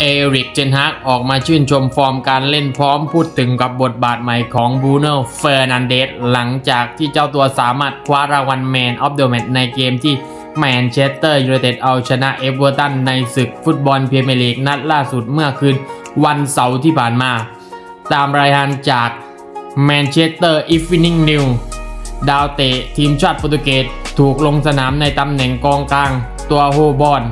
เอริกเจนฮากออกมาชื่นชมฟอร์มการเล่นพร้อมพูดถึงกับบทบาทใหม่ของบูโน่เฟอร์นันเดสหลังจากที่เจ้าตัวสามารถคว้ารางวัลแมนออฟเดอะแมตในเกมที่แมนเชสเตอร์ยูไนเต็ดเอาชนะเอเวอร์ตันในศึกฟุตบอลพรีเมียร์ลีกนัดล่าสุดเมื่อคืนวันเสาร์ที่ผ่านมา ตามรายงานจากแมนเชสเตอร์อีฟ n นิงนิวดาวเตะทีมชาติโปรตุเกสถูกลงสนามในตำแหน่งกองกลางตัวโฮบอล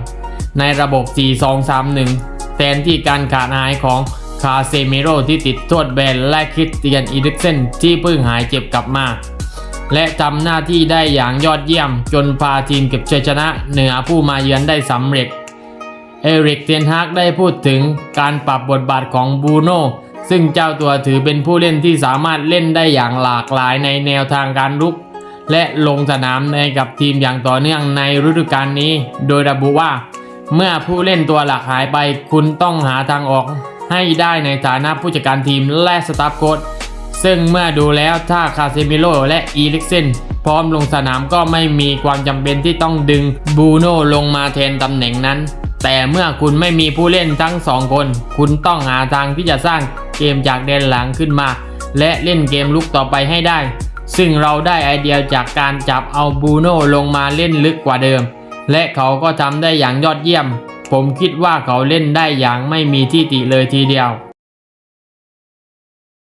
ในระบบ 4-2-3-1 ทนที่การขาดหายของคาเซมิโรที่ติดโทษแบนและคริสเตียนอีริกเซนที่เพิ่งหายเจ็บกลับมา และทำหน้าที่ได้อย่างยอดเยี่ยม จนพาทีมเก็บชัยชนะเหนือผู้มาเยือนได้สำเร็จ เอริกเทนฮากได้พูดถึงการปรับบทบาทของบูโน่ซึ่งเจ้าตัวถือเป็นผู้เล่นที่สามารถเล่นได้อย่างหลากหลายในแนวทางการรุก และลงสนามในกับทีมอย่างต่อเนื่องในฤดูกาลนี้ โดยระบุว่า เมื่อผู้เล่นตัวหลักหายไป คุณต้องหาทางออกให้ได้ในฐานะผู้จัดการทีมและสตาฟโค้ชซึ่งเมื่อดูแล้วถ้าคาเซมิโลและอีลิกเซนพร้อมลงสนามก็ไม่มีความจำเป็นที่ต้องดึงบูโน่ลงมาแทนตำแหน่งนั้น แต่เมื่อคุณไม่มีผู้เล่นทั้งสองคน คุณต้องหาทางที่จะสร้างเกมจากแดนหลังขึ้นมา และเล่นเกมลุกต่อไปให้ได้ ซึ่งเราได้ไอเดียจากการจับเอาบูโน่ลงมาเล่นลึกกว่าเดิม และเขาก็ทำได้อย่างยอดเยี่ยม ผมคิดว่าเขาเล่นได้อย่างไม่มีที่ติเลยทีเดียว